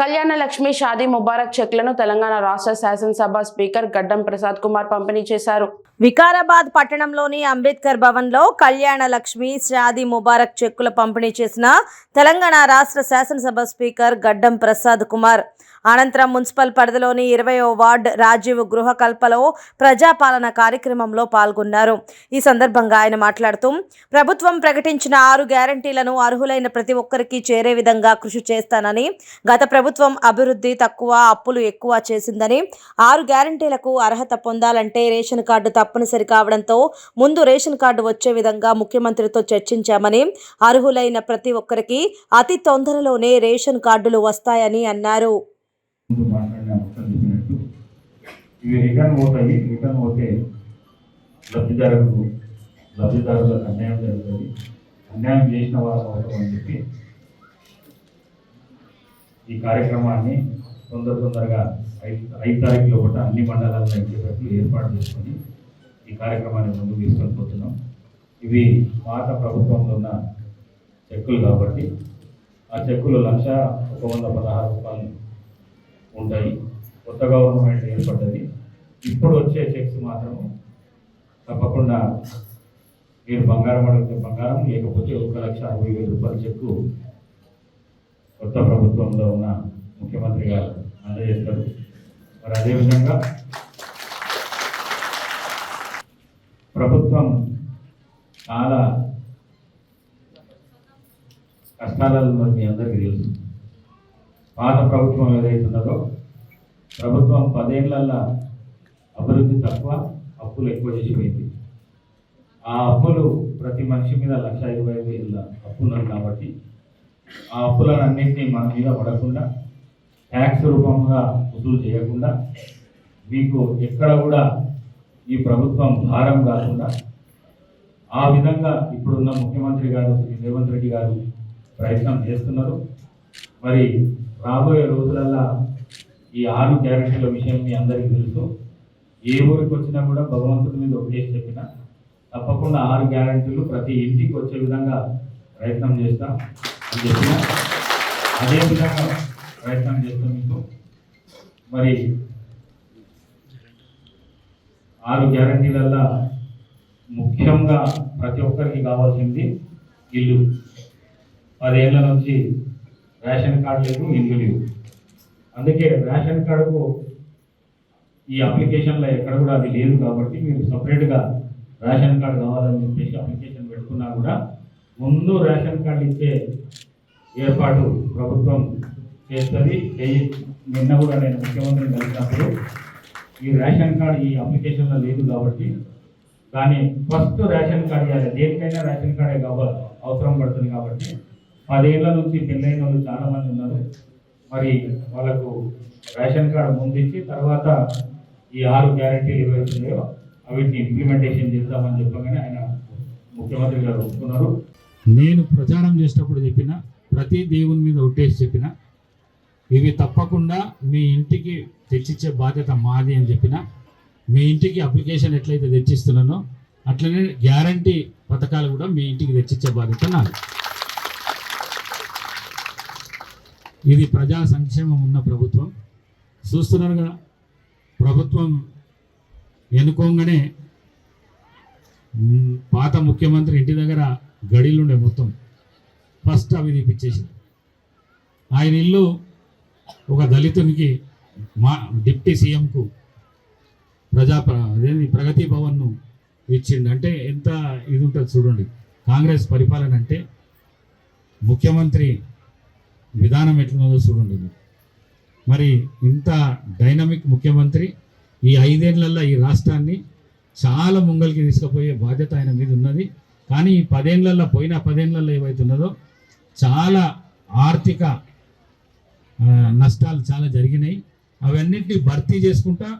కళ్యాణ లక్ష్మి షాదీ ముబారక్ చెక్లను తెలంగాణ రాష్ట్ర శాసనసభ స్పీకర్ గడ్డం ప్రసాద్ కుమార్ పంపిణీ చేశారు. వికారాబాద్ పట్టణంలోని అంబేద్కర్ భవన్లో కళ్యాణ లక్ష్మి షాదీ ముబారక్ చెక్కుల పంపిణీ చేసిన తెలంగాణ రాష్ట్ర శాసనసభ స్పీకర్ గడ్డం ప్రసాద్ కుమార్. అనంతరం మున్సిపల్ పరిధిలోని ఇరవయో వార్డ్ రాజీవ్ గృహ కల్పలో ప్రజాపాలన కార్యక్రమంలో పాల్గొన్నారు. ఈ సందర్భంగా ఆయన మాట్లాడుతూ ప్రభుత్వం ప్రకటించిన ఆరు గ్యారంటీలను అర్హులైన ప్రతి ఒక్కరికి చేరే విధంగా కృషి చేస్తానని గత ప్రభుత్వం అభివృద్ధి తక్కువ అప్పులు ఎక్కువ చేసిందని ఆరు గ్యారంటీలకు అర్హత పొందాలంటే రేషన్ కార్డు తప్పనిసరి కావడంతో ముందు రేషన్ కార్డు వచ్చే విధంగా ముఖ్యమంత్రితో చర్చించామని అర్హులైన ప్రతి ఒక్కరికి అతి తొందరలోనే రేషన్ కార్డులు వస్తాయని అన్నారు. ముందు మాట్లాడిన అవసరం చెప్పినట్టు ఇవి రిటర్న్ పోతాయి రిటర్న్ పోతే లబ్ధిదారులకు లబ్ధిదారులకు అన్యాయం జరుగుతుంది. అన్యాయం చేసిన వారు అవసరం అని చెప్పి ఈ కార్యక్రమాన్ని తొందర తొందరగా ఐదు ఐదు తారీఖు లోపల అన్ని మండలాల్లో ఇచ్చేటట్లు ఏర్పాటు చేసుకొని ఈ కార్యక్రమాన్ని ముందుకు తీసుకెళ్ళిపోతున్నాం. ఇవి పాత ప్రభుత్వంలో ఉన్న చెక్కులు కాబట్టి ఆ చెక్కులు లక్ష ఒక వంద పదహారు రూపాయలు ఉంటాయి. కొత్త గవర్నమెంట్ ఏర్పడ్డది. ఇప్పుడు వచ్చే చెక్స్ మాత్రం తప్పకుండా మీరు బంగారం అడిగితే బంగారం లేకపోతే ఒక లక్ష అరవై వేల రూపాయల చెక్కు కొత్త ప్రభుత్వంలో ఉన్న ముఖ్యమంత్రి గారు అందజేస్తారు. మరి అదేవిధంగా ప్రభుత్వం చాలా కష్టాలలో మీ అందరికీ తెలుసు. పాత ప్రభుత్వం ఏదైతున్నదో ప్రభుత్వం పదేళ్ళలో అభివృద్ధి తక్కువ అప్పులు ఎక్కువ చేసిపోయింది. ఆ అప్పులు ప్రతి మనిషి మీద లక్ష ఇరవై వేల అప్పు కాబట్టి ఆ అప్పులన్నింటినీ మన మీద పడకుండా ట్యాక్స్ రూపంగా వసూలు చేయకుండా మీకు ఎక్కడ కూడా ఈ ప్రభుత్వం భారం కాకుండా ఆ విధంగా ఇప్పుడున్న ముఖ్యమంత్రి గారు శ్రీ రేవంత్ రెడ్డి గారు ప్రయత్నం చేస్తున్నారు. మరి రాబోయే రోజులల్లా ఈ ఆరు క్యారెక్టర్ల విషయం మీ అందరికీ తెలుసు. ఏ ఊరికి వచ్చినా కూడా భగవంతుడి మీద ఒకటే చెప్పిన తప్పకుండా ఆరు గ్యారెంటీలు ప్రతి ఇంటికి వచ్చే విధంగా ప్రయత్నం చేస్తాం అని చెప్పిన. అదే విధంగా ప్రయత్నం చేస్తాం మీకు. మరి ఆరు గ్యారెంటీలల్లా ముఖ్యంగా ప్రతి ఒక్కరికి కావాల్సింది ఇల్లు. పదేళ్ళ నుంచి రేషన్ కార్డు లేదు ఇల్లు లేవు. అందుకే రేషన్ కార్డుకు ఈ అప్లికేషన్లో ఎక్కడ కూడా అది లేదు కాబట్టి మీరు సపరేట్గా రేషన్ కార్డు కావాలని చెప్పేసి అప్లికేషన్ పెట్టుకున్నా కూడా ముందు రేషన్ కార్డు ఇచ్చే ఏర్పాటు ప్రభుత్వం చేస్తుంది. నిన్న కూడా నేను ముఖ్యమంత్రిని కలిసినప్పుడు ఈ రేషన్ కార్డు ఈ అప్లికేషన్లో లేదు కాబట్టి కానీ ఫస్ట్ రేషన్ కార్డు ఇవ్వాలి. దేనికైనా రేషన్ కార్డే కావాలి అవసరం పడుతుంది కాబట్టి పదేళ్ళ నుంచి పెళ్ళైన వాళ్ళు చాలా మంది ఉన్నారు. మరి వాళ్ళకు రేషన్ కార్డు ముందించి తర్వాత ఈ ఆరు గ్యారంటీలు ఏవైతున్నాయో అవిటిని ఇంప్లిమెంటేషన్ చేద్దామని చెప్పగానే ఆయన ముఖ్యమంత్రి గారు ఒప్పుకున్నారు. నేను ప్రచారం చేసేటప్పుడు చెప్పిన ప్రతి దేవుని మీద ఒట్టేసి చెప్పిన ఇవి తప్పకుండా మీ ఇంటికి తెచ్చిచ్చే బాధ్యత మాది అని చెప్పిన మీ ఇంటికి అప్లికేషన్ ఎట్లయితే తెచ్చిస్తున్నానో అట్లనే గ్యారంటీ పథకాలు కూడా మీ ఇంటికి తెచ్చిచ్చే బాధ్యత నాది. ఇది ప్రజా సంక్షేమం ఉన్న ప్రభుత్వం. చూస్తున్నారు కదా ప్రభుత్వం ఎన్నుకోగానే పాత ముఖ్యమంత్రి ఇంటి దగ్గర గడిలుండే మొత్తం. ఫస్ట్ అవి తీపిచ్చేసి ఆయన ఇల్లు ఒక దళితునికి మా డిప్టీ సీఎంకు ప్రజా ప్ర- ప్రగతి భవన్ను ఇచ్చిండు. అంటే ఎంత ఇది ఉంటుంది చూడండి. కాంగ్రెస్ పరిపాలన అంటే ముఖ్యమంత్రి విధానం ఎట్లున్నదో చూడండి. మరి ఇంత డైనమిక్ ముఖ్యమంత్రి ఈ ఐదేళ్ళలో ఈ రాష్ట్రాన్ని చాలా ముంగలికి తీసుకుపోయే బాధ్యత ఆయన మీద ఉన్నది. కానీ ఈ పదేళ్ళలో పోయిన పదేళ్ళలో ఏవైతున్నదో చాలా ఆర్థిక నష్టాలు చాలా జరిగినాయి. అవన్నిటిని భర్తీ చేసుకుంటా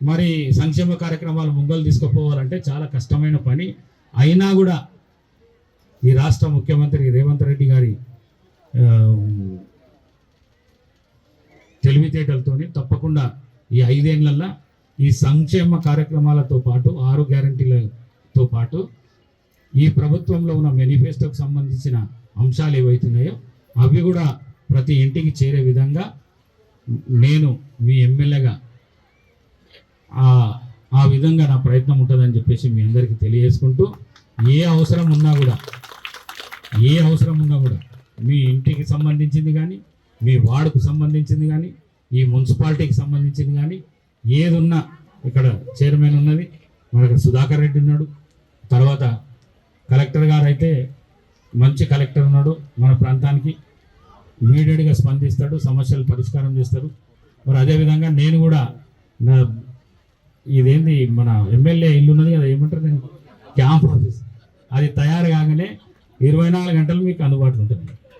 మరి సంక్షేమ కార్యక్రమాలు ముంగలు తీసుకుపోవాలంటే చాలా కష్టమైన పని. అయినా కూడా ఈ రాష్ట్ర ముఖ్యమంత్రి రేవంత్ రెడ్డి గారి తెలివితేటలతోని తప్పకుండా ఈ ఐదేళ్ళల్లో ఈ సంక్షేమ కార్యక్రమాలతో పాటు ఆరు గ్యారంటీలతో పాటు ఈ ప్రభుత్వంలో ఉన్న మేనిఫెస్టోకి సంబంధించిన అంశాలు ఏవైతున్నాయో అవి కూడా ప్రతి ఇంటికి చేరే విధంగా నేను మీ ఎమ్మెల్యేగా ఆ విధంగా నా ప్రయత్నం ఉంటుందని చెప్పేసి మీ అందరికీ తెలియజేసుకుంటూ ఏ అవసరం ఉన్నా కూడా ఏ అవసరం ఉన్నా కూడా మీ ఇంటికి సంబంధించింది కానీ మీ వార్డుకు సంబంధించింది కానీ ఈ మున్సిపాలిటీకి సంబంధించింది కానీ ఏదున్నా ఇక్కడ చైర్మన్ ఉన్నది మనకు సుధాకర్ రెడ్డి ఉన్నాడు. తర్వాత కలెక్టర్ గారు అయితే మంచి కలెక్టర్ ఉన్నాడు మన ప్రాంతానికి. ఇమీడియట్గా స్పందిస్తాడు సమస్యలు పరిష్కారం చేస్తారు. మరి అదేవిధంగా నేను కూడా నా ఇదేంది మన ఎమ్మెల్యే ఇల్లు ఉన్నది కదా ఏమంటారు నేను క్యాంప్ ఆఫీస్. అది తయారు కాగానే ఇరవై నాలుగు గంటలు మీకు అందుబాటులో ఉంటుంది.